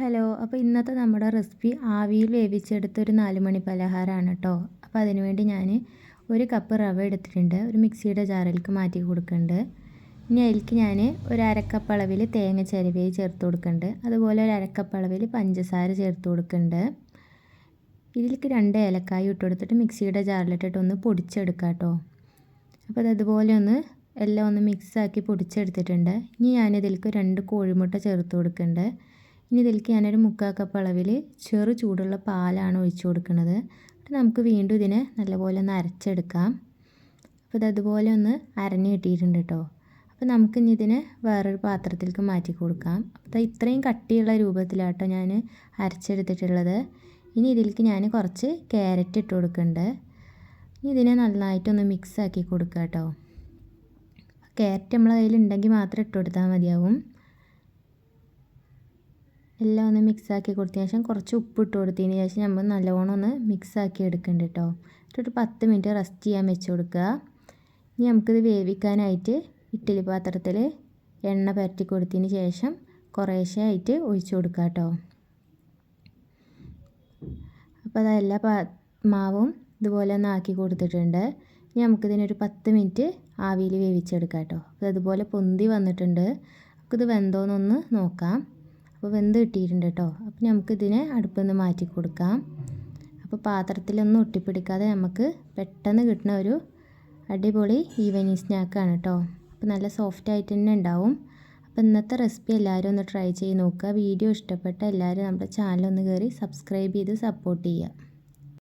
Hello അപ്പോൾ ഇന്നത്തെ നമ്മുടെ റെസിപ്പി ആവിയിൽ വേവിച്ചെടുത്തൊരു നാല് മണി പലഹാരമാണ് കേട്ടോ അപ്പോൾ അതിനുവേണ്ടി ഞാൻ ഒരു കപ്പ് റവ എടുത്തിട്ടുണ്ട്. ഒരു മിക്സിയുടെ ജാറിലേക്ക് മാറ്റി കൊടുക്കുന്നുണ്ട്. ഇനി അതിലേക്ക് ഞാൻ ഒരു അരക്കപ്പ് അളവിൽ തേങ്ങ ചിരവി ചേർത്ത് കൊടുക്കുന്നുണ്ട്. അതുപോലെ ഒരു അരക്കപ്പ് അളവിൽ പഞ്ചസാര ചേർത്ത് കൊടുക്കുന്നുണ്ട്. ഇതിലേക്ക് രണ്ട് ഏലക്കായ ഇട്ട് കൊടുത്തിട്ട് മിക്സിയുടെ ജാറിലിട്ടിട്ട് ഒന്ന് പൊടിച്ചെടുക്കാം കേട്ടോ അപ്പോൾ അതുപോലെ ഒന്ന് എല്ലാം ഒന്ന് മിക്സാക്കി പൊടിച്ചെടുത്തിട്ടുണ്ട്. ഇനി ഞാനിതിലേക്ക് രണ്ട് കോഴിമുട്ട ചേർത്ത് കൊടുക്കുന്നുണ്ട്. ഇനി ഇതിലേക്ക് ഞാനൊരു മുക്കാൽ കപ്പ് അളവിൽ ചെറു ചൂടുള്ള പാലാണ് ഒഴിച്ചു കൊടുക്കുന്നത്. നമുക്ക് വീണ്ടും ഇതിനെ നല്ലപോലെ ഒന്ന് അരച്ചെടുക്കാം. അപ്പോൾ ഇത് അതുപോലെ ഒന്ന് അരഞ്ഞ് കിട്ടിയിട്ടുണ്ട് കേട്ടോ. അപ്പോൾ നമുക്ക് ഇനി ഇതിനെ വേറൊരു പാത്രത്തിലേക്ക് മാറ്റി കൊടുക്കാം. അപ്പോൾ ഇത്രയും കട്ടിയുള്ള രൂപത്തിലാട്ടോ ഞാൻ അരച്ചെടുത്തിട്ടുള്ളത്. ഇനി ഇതിലേക്ക് ഞാൻ കുറച്ച് ക്യാരറ്റ് ഇട്ട് കൊടുക്കുന്നുണ്ട് ഇനി ഇതിനെ നന്നായിട്ടൊന്ന് മിക്സ് ആക്കി കൊടുക്കാം കേട്ടോ ക്യാരറ്റ് നമ്മളെ കയ്യിലുണ്ടെങ്കിൽ മാത്രം ഇട്ട് കൊടുത്താൽ മതിയാവും. എല്ലാം ഒന്ന് മിക്സാക്കി കൊടുത്തതിന് ശേഷം കുറച്ച് ഉപ്പ് ഇട്ട് കൊടുത്തതിന് ശേഷം നമ്മൾ നല്ലവണ്ണം ഒന്ന് മിക്സാക്കി എടുക്കേണ്ട കേട്ടോ എന്നിട്ടൊരു പത്ത് മിനിറ്റ് റെസ്റ്റ് ചെയ്യാൻ വെച്ച് കൊടുക്കുക. ഇനി നമുക്കിത് വേവിക്കാനായിട്ട് ഇഡ്ഡലി പാത്രത്തിൽ എണ്ണ പരട്ടി കൊടുത്തതിന് ശേഷം കുറേശ്ശെ ആയിട്ട് ഒഴിച്ചു കൊടുക്കുക കേട്ടോ അപ്പോൾ അതെല്ലാ പാ മാവും ഇതുപോലെ ഒന്ന് ആക്കി കൊടുത്തിട്ടുണ്ട്. ഇനി നമുക്കിതിനൊരു പത്ത് മിനിറ്റ് ആവിയിൽ വേവിച്ചെടുക്കാം കേട്ടോ അപ്പോൾ അതുപോലെ പൊന്തി വന്നിട്ടുണ്ട്. നമുക്കിത് വെന്തോന്നൊന്ന് നോക്കാം. അപ്പോൾ വെന്ത് കിട്ടിയിട്ടുണ്ട് കേട്ടോ അപ്പോൾ നമുക്കിതിനെ അടുപ്പിൽ മാറ്റി കൊടുക്കാം. അപ്പോൾ പാത്രത്തിലൊന്നും ഒട്ടിപ്പിടിക്കാതെ നമുക്ക് പെട്ടെന്ന് കിട്ടുന്ന ഒരു അടിപൊളി ഈവനിങ് സ്നാക്കാണ് കേട്ടോ അപ്പോൾ നല്ല സോഫ്റ്റ് ആയിട്ട് തന്നെ ഉണ്ടാവും. അപ്പോൾ ഇന്നത്തെ റെസിപ്പി എല്ലാവരും ഒന്ന് ട്രൈ ചെയ്ത് നോക്കുക. വീഡിയോ ഇഷ്ടപ്പെട്ട എല്ലാവരും നമ്മുടെ ചാനൽ ഒന്ന് കയറി സബ്സ്ക്രൈബ് ചെയ്ത് സപ്പോർട്ട് ചെയ്യുക.